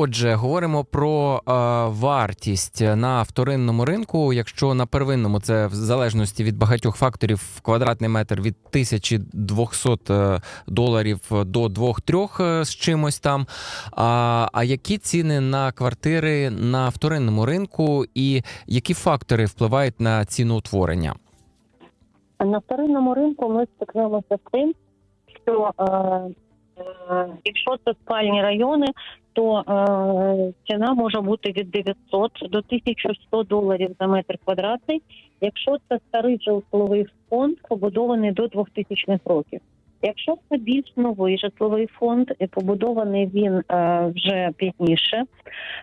Отже, говоримо про е, вартість на вторинному ринку. Якщо на первинному це в залежності від багатьох факторів квадратний метр від 1200 е, доларів до 2-3 е, з чимось там. А, а які ціни на квартири на вторинному ринку, і які фактори впливають на ціноутворення? На вторинному ринку ми стикнемося з тим, що е, якщо це спальні райони, то е, ціна може бути від 900 до 1100 доларів за метр квадратний. Якщо це старий житловий фонд, побудований до 2000 років. Якщо це більш новий житловий фонд, і побудований він е, вже пізніше,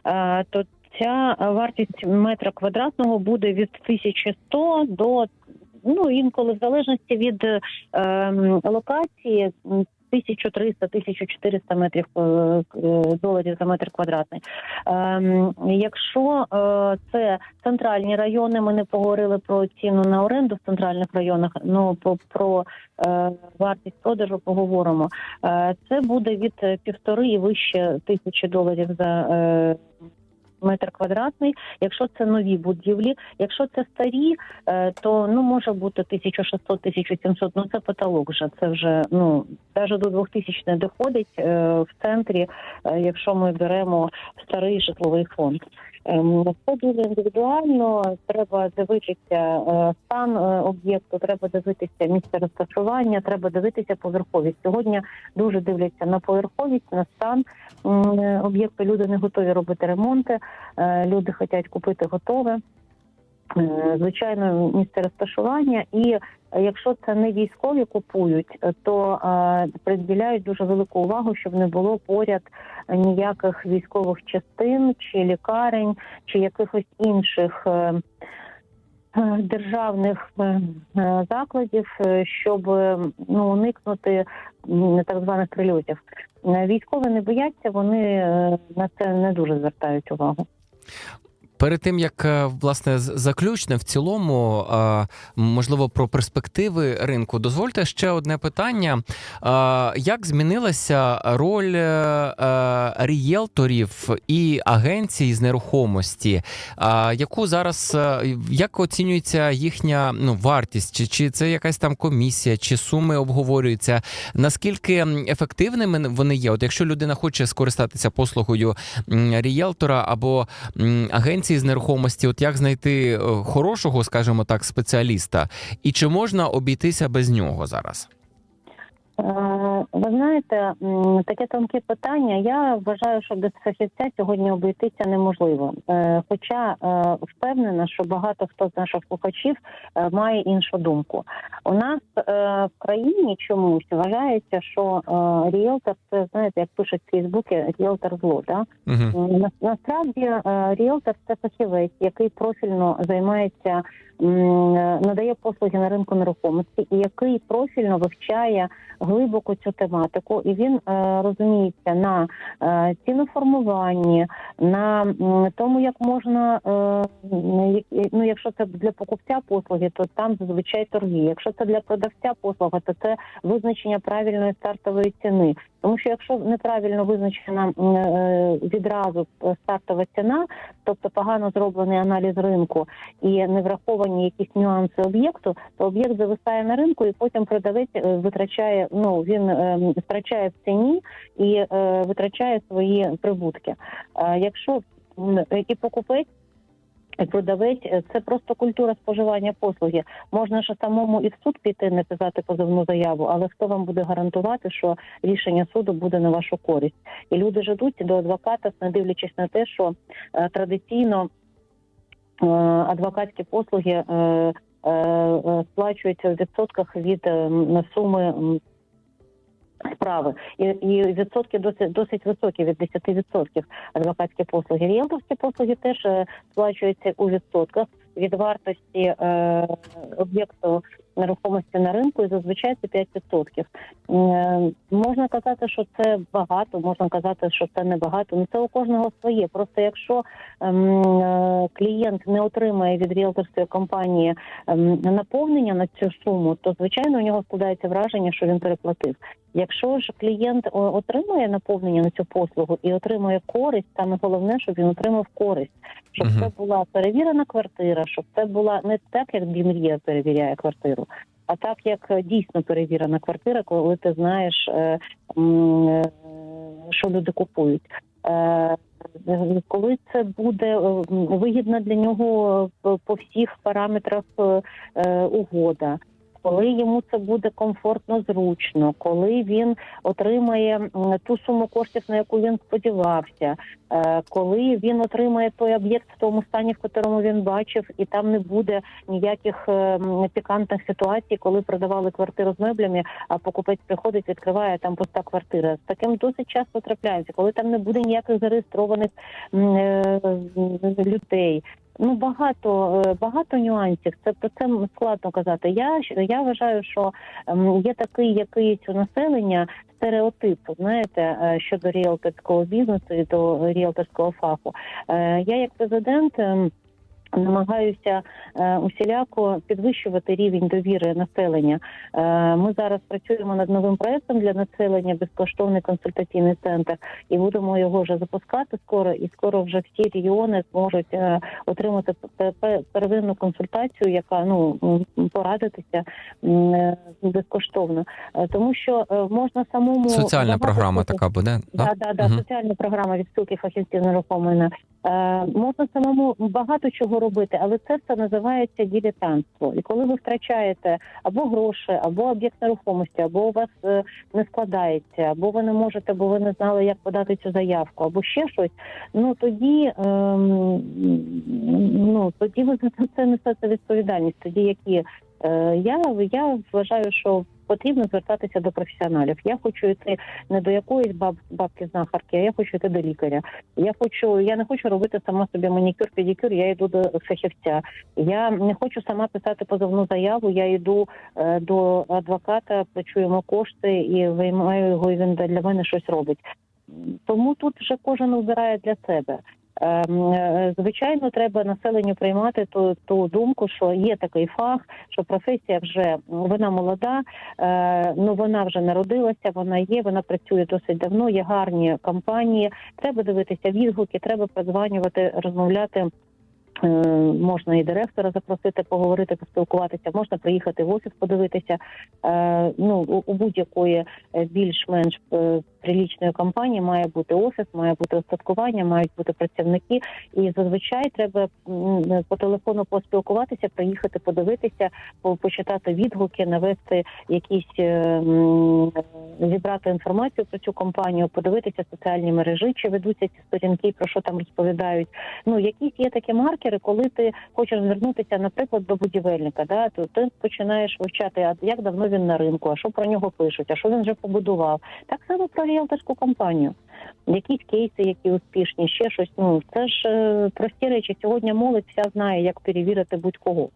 е, то ця вартість метра квадратного буде від 1100 до ну інколи в залежності від е, м, локації. м, 1300-1400 метрів е, е, доларів за метр квадратний. Ем, якщо е, це центральні райони, ми не поговорили про ціну на оренду в центральних районах. Ну про вартість продажу поговоримо. Це буде від півтори і вище тисячі доларів за метр квадратний. Якщо це нові будівлі, якщо це старі, е, то ну може бути 1600-1700, ну це потолок вже. Це вже ну навіть до 2000 не доходить е, в центрі, е, якщо ми беремо старий житловий фонд. Ем, Це дуже індивідуально. Треба дивитися стан об'єкту, треба дивитися місце розташування, треба дивитися поверховість. Сьогодні дуже дивляться на поверховість, на стан об'єкту. Люди не готові робити ремонти, люди хочуть купити готове. Е, Звичайно, місце розташування, і е, якщо це не військові купують, е, то е, приділяють дуже велику увагу, щоб не було поряд ніяких військових частин чи лікарень, чи якихось інших е, е, державних е, е, закладів, е, щоб е, ну уникнути так званих прильотів. Е, Військові не бояться, вони е, на це не дуже звертають увагу. Перед тим як е, власне заключне в цілому, е, можливо, про перспективи ринку, дозвольте ще одне питання: Е, як змінилася роль рієлторів і агенцій з нерухомості? Яку зараз як оцінюється їхня ну вартість? Чи, чи це якась там комісія, чи суми обговорюються? Наскільки ефективними вони є? От якщо людина хоче скористатися послугою рієлтора або м, агенції з нерухомості, от як знайти е, хорошого, скажімо так, спеціаліста, і чи можна обійтися без нього зараз? Е, Ви знаєте, таке тонке питання. Я вважаю, що без фахівця сьогодні обійтися неможливо. Е, Хоча е, впевнена, що багато хто з наших слухачів має іншу думку. У нас в країні чомусь вважається, що ріелтор це знаєте, як пишуть в Фейсбуці, ріелтор зло. Да? Угу. Насправді ріелтор це фахівець, який профільно займається, надає послуги на ринку нерухомості, і який профільно вивчає глибоко цю тематику, і він е, розуміється на е, ціноформуванні, на тому, як можна е, ну, якщо це для покупця послуги, то там зазвичай торги. Якщо це для продавця послуга, то це визначення правильної стартової ціни. Тому що якщо неправильно визначена е, відразу стартова ціна, тобто погано зроблений аналіз ринку і не враховані якісь нюанси об'єкту, то об'єкт зависає на ринку, і потім продавець е, витрачає. Ну він е, втрачає в ціні і е, витрачає свої прибутки. Якщо і покупець. Продавець е, це просто культура споживання послуги. Можна ж самому і в суд піти, написати позовну заяву, але хто вам буде гарантувати, що рішення суду буде на вашу користь? І люди ж ідуть до адвоката, не дивлячись на те, що е, традиційно е, адвокатські послуги сплачуються в відсотках від е, суми. Справи і, і відсотки досить досить високі від 10% адвокатські послуги. Рієнтовські послуги теж е, сплачуються у відсотках від вартості е, об'єкту нерухомості на ринку, і зазвичай це 5%. Е, можна казати, що це багато, можна казати, що це небагато. Ну це у кожного своє. Просто якщо ем, е, клієнт не отримає від ріелторської компанії ем, наповнення на цю суму, то звичайно у нього складається враження, що він переплатив. Якщо ж клієнт отримує наповнення на цю послугу і отримує користь, саме головне, щоб він отримав користь, щоб Мгм. це була перевірена квартира, щоб це була не так, як Бімрія перевіряє квартиру, а так, як е, дійсно перевірена квартира, коли ти знаєш, е, е, що люди купують. Коли це буде вигідна для нього по- всіх параметрах угода, коли йому це буде комфортно, зручно, коли він отримає ту суму коштів, на яку він сподівався, е, коли він отримає той об'єкт в тому стані, в якому він бачив, і там не буде ніяких е, пікантних ситуацій, коли продавали квартиру з меблями, а покупець приходить, відкриває там пуста квартира. З таким досить часто трапляється, коли там не буде ніяких зареєстрованих е, людей. Ну багато е, багато нюансів. Це про це складно казати. Я я вважаю, що ем, є такий якийсь у населення стереотип, знаєте, е, щодо ріелторського бізнесу і до ріелторського фаху. Е, Я як президент. Ем, Намагаюся е, усіляко підвищувати рівень довіри населення. Е, ми зараз працюємо над новим проектом для населення безкоштовний консультаційний центр, і будемо його вже запускати скоро. І скоро вже всі регіони зможуть е, отримати пе- пе- первинну консультацію, яка ну порадитися е, безкоштовно, Е, тому що е, можна самому Соціальна програма така буде. Да, да, да, Мгм. соціальна програма від спілки фахівців нерухомої. Е, можна самому багато чого робити, але це все називається дилетантство. І коли ви втрачаєте або гроші, або об'єкт нерухомості, або у вас е, не складається, або ви не можете, бо ви не знали, як подати цю заявку, або ще щось. Ну тоді ем, ну тоді ви за це несете відповідальність. Тоді які е, я, я вважаю, що потрібно звертатися до професіоналів. Я хочу йти не до якоїсь баб, бабки знахарки, а я хочу йти до лікаря. Я хочу, я не хочу робити сама собі манікюр, педикюр, я йду до фахівця. Я не хочу сама писати позовну заяву. Я йду е, до адвоката, плачу йому кошти і виймаю його, і він для мене щось робить. Тому тут вже кожен вибирає для себе. Ем, е, Звичайно, треба населенню приймати ту, ту думку, що є такий фах, що професія вже вона молода, е, ну вона вже народилася, вона є, вона працює досить давно. Є гарні компанії. Треба дивитися відгуки, треба прозванювати, розмовляти. Е, Можна і директора запросити, поговорити, поспілкуватися. Можна приїхати в офіс, подивитися. Е, Ну у, будь-якої е, більш-менш прилічної компанії має бути офіс, має бути остаткування, мають бути працівники. І зазвичай треба по телефону поспілкуватися, приїхати, подивитися, почитати відгуки, навести якісь зібрати інформацію про цю компанію, подивитися соціальні мережі, чи ведуться ці сторінки, про що там розповідають. Ну якісь є такі маркери, коли ти хочеш звернутися, наприклад, до будівельника, да то ти починаєш вивчати, а як давно він на ринку, а що про нього пишуть, а що він вже побудував. Так само про ріелторську компанію. Якісь кейси, які успішні, ще щось. Ну це ж е, прості речі. Сьогодні молодь вся знає, як перевірити будь-кого.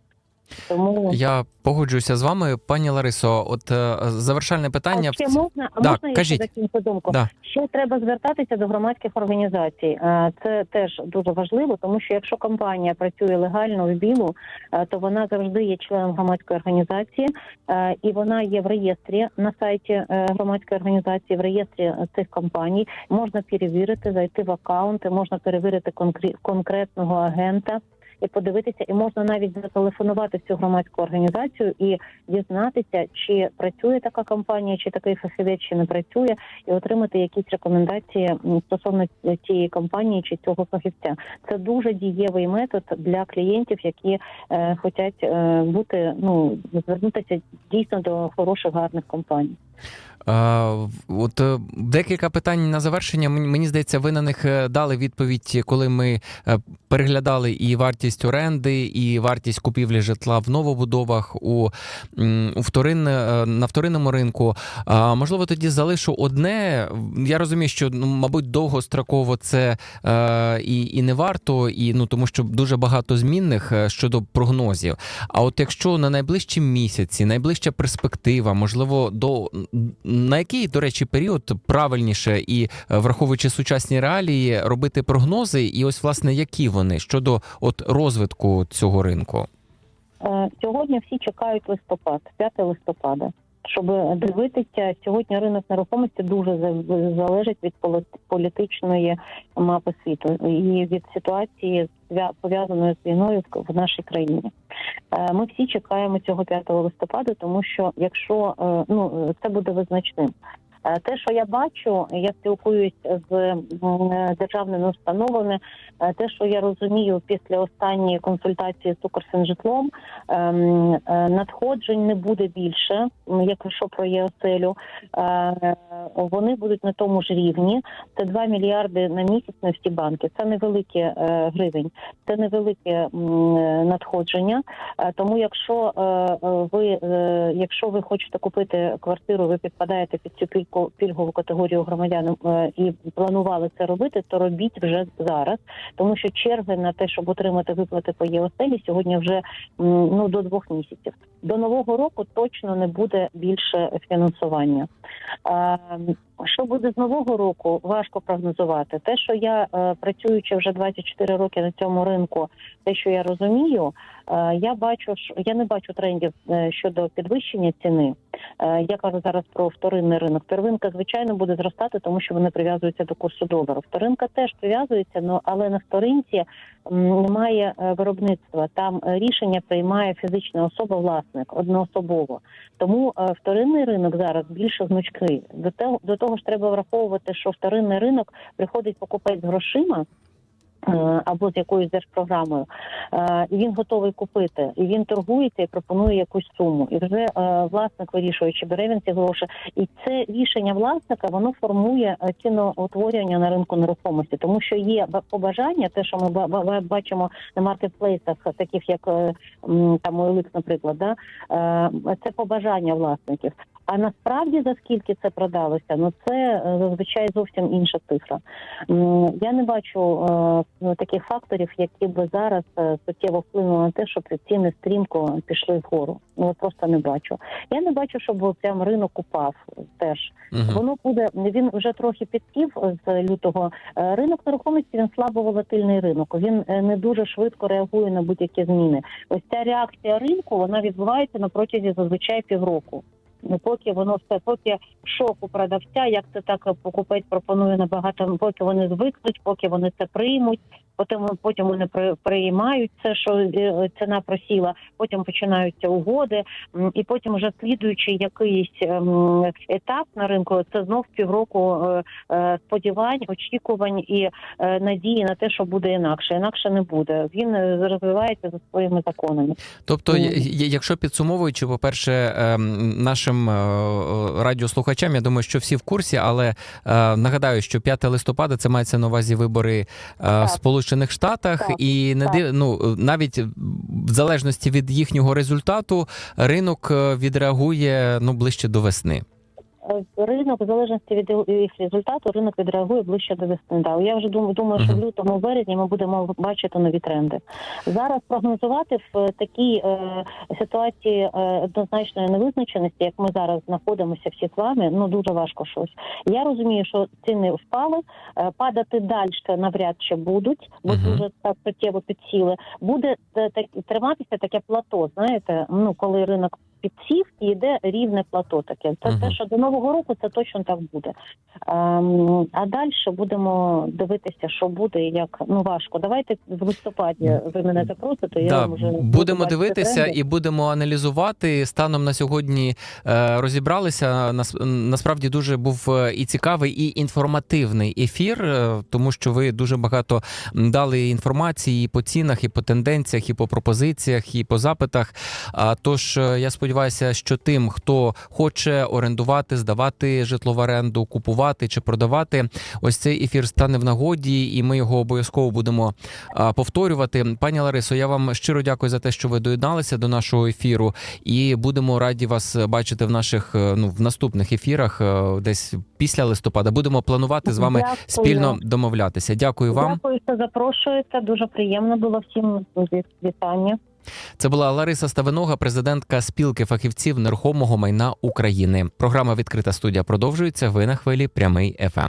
Тому Я погоджуюся з вами, пані Ларисо. От е, завершальне питання а ще можна, Да, можна кажіть. ще закінчу думку? Да. Ще треба звертатися до громадських організацій. Е, Це теж дуже важливо, тому що якщо компанія працює легально в білу, е, то вона завжди є членом громадської організації, і вона є в реєстрі на сайті громадської організації, в реєстрі цих компаній. Можна перевірити, зайти в аккаунти, можна перевірити конкре- конкретного агента. І подивитися, і можна навіть зателефонувати в цю громадську організацію і дізнатися, чи працює така компанія, чи такий фахівець, чи не працює, і отримати якісь рекомендації стосовно цієї компанії чи цього фахівця. Це дуже дієвий метод для клієнтів, які е, хочуть е, бути ну звернутися дійсно до хороших гарних компаній. От е, декілька питань на завершення. Мені здається, ви на них е, дали відповідь, коли ми е, переглядали і вартість оренди, і вартість купівлі житла в новобудовах у, у вторин, на вторинному ринку. Можливо, тоді залишу одне. Я розумію, що ну, мабуть, довгостроково це і, і не варто, і ну тому що дуже багато змінних щодо прогнозів. А от якщо на найближчі місяці, найближча перспектива, можливо, до на який, до речі, період правильніше і е, враховуючи сучасні реалії, робити прогнози, і ось власне які вони щодо от розвитку цього ринку? Е, Сьогодні всі чекають листопад, 5 листопада. Щоб дивитися, сьогодні ринок нерухомості дуже залежить від полі- політичної мапи світу і від ситуації пов'язаної з війною в- нашій країні. Е, Ми всі чекаємо цього 5 листопада, тому що якщо е, ну це буде визначним. Е, Те, що я бачу, я спілкуюсь з е, державними установами. е, Те, що я розумію після останньої консультації з Укрсинжитлом, ем, надходжень не буде більше, якщо про ЄОСЕЛю. Вони будуть на тому ж рівні. Це 2 мільярди на місяць на всі банки. Це невеликі гривень, це невелике надходження. Тому, якщо ви якщо ви хочете купити квартиру, ви підпадаєте під цю пільгову категорію громадян е, і планували це робити, то робіть вже зараз, тому що черги на те, щоб отримати виплати по ЄОСЕЛі, сьогодні вже ну до двох місяців. До нового року точно не буде більше фінансування. Що буде з нового року, важко прогнозувати. Те, що я е, працюючи вже 24 роки на цьому ринку, те, що я розумію, е, я бачу, я не бачу трендів е, щодо підвищення ціни. Я кажу зараз про вторинний ринок. Первинка, звичайно, буде зростати, тому що вони прив'язуються до курсу долару. Вторинка теж прив'язується, але на вторинці немає виробництва. Там рішення приймає фізична особа, власник одноособово. Тому вторинний ринок зараз більше гнучкий. До того до того ж, треба враховувати, що вторинний ринок приходить покупець грошима. е, Або з якоюсь держпрограмою, Е, і він готовий купити, і він торгується і пропонує якусь суму. І вже е, власник вирішує, чи бере він ці гроші. І це рішення власника воно формує ціноутворювання на ринку нерухомості, тому що є ба- побажання, те, що ми ба- ба- бачимо на маркетплейсах, таких як там OLX, наприклад, да це побажання власників. А насправді за скільки це продалося, ну це е, зазвичай зовсім інша цифра. Я не бачу е, таких факторів, які би зараз е, суттєво вплинули на те, щоб ціни стрімко пішли вгору. Ну просто не бачу. Я не бачу, щоб прям ринок упав теж. Мгм. Воно буде він вже трохи підсів з лютого. Ринок нерухомості він слабо волатильний ринок. Він не дуже швидко реагує на будь-які зміни. Ось ця реакція ринку вона відбувається на протязі зазвичай півроку. Ну, поки воно все, поки шок у продавця, як це так покупець пропонує набагато, поки вони звикнуть, поки вони це приймуть, потім потім вони при- приймають це, що е, ціна просіла, потім починаються угоди, і потім вже слідуючий якийсь ем, етап на ринку, це знов півроку е, е, сподівань, очікувань і надії на те, що буде інакше. Інакше не буде. Він розвивається за своїми законами. Тобто, якщо підсумовуючи, по-перше, ем, нашим е, е, радіослухачам, я думаю, що всі в курсі, але е, нагадаю, що 5 листопада це мається на увазі вибори в Сполучених Штатах, Так, і не див, ну навіть в залежності від їхнього результату ринок відреагує ну ближче до весни. Е, Ринок, в залежності від їх результату, ринок відреагує ближче до весни. Я вже думаю, думаю, що в лютому березні ми будемо бачити нові тренди. Зараз прогнозувати в е, такій е, ситуації е, однозначної невизначеності, як ми зараз знаходимося всі з вами, ну дуже важко щось. Я розумію, що ціни впали, е, падати далі навряд чи будуть, бо Мгм. дуже так суттєво підсіли. Буде е, так триматися таке плато. Знаєте, ну коли ринок і йде рівне плато таке. Це те, що до нового року це точно так буде. Ем, а далі будемо дивитися, що буде, і як ну важко. Давайте в листопаді ви мене запросите. Я Да, вам вже будемо дивитися тренди. і будемо аналізувати. Станом на сьогодні е, розібралися. Нас, насправді дуже був е, і цікавий, і інформативний ефір, е, тому що ви дуже багато дали інформації і по цінах, і по тенденціях, і по пропозиціях, і по запитах. А тож е, я сподіваюся, що тим, хто хоче орендувати, здавати житло в оренду, купувати чи продавати, ось цей ефір стане в нагоді, і ми його обов'язково будемо повторювати. Пані Ларисо, я вам щиро дякую за те, що ви доєдналися до нашого ефіру, і будемо раді вас бачити в наших е, ну в наступних ефірах, е, десь після листопада. Будемо планувати з вами Дякую. спільно домовлятися. Дякую вам. Дякую, що запрошуєте. Дуже приємно було всім вітання. Це була Лариса Ставинога, президентка спілки фахівців нерухомого майна України. Програма відкрита студія продовжується. Ви на хвилі прямий ФМ.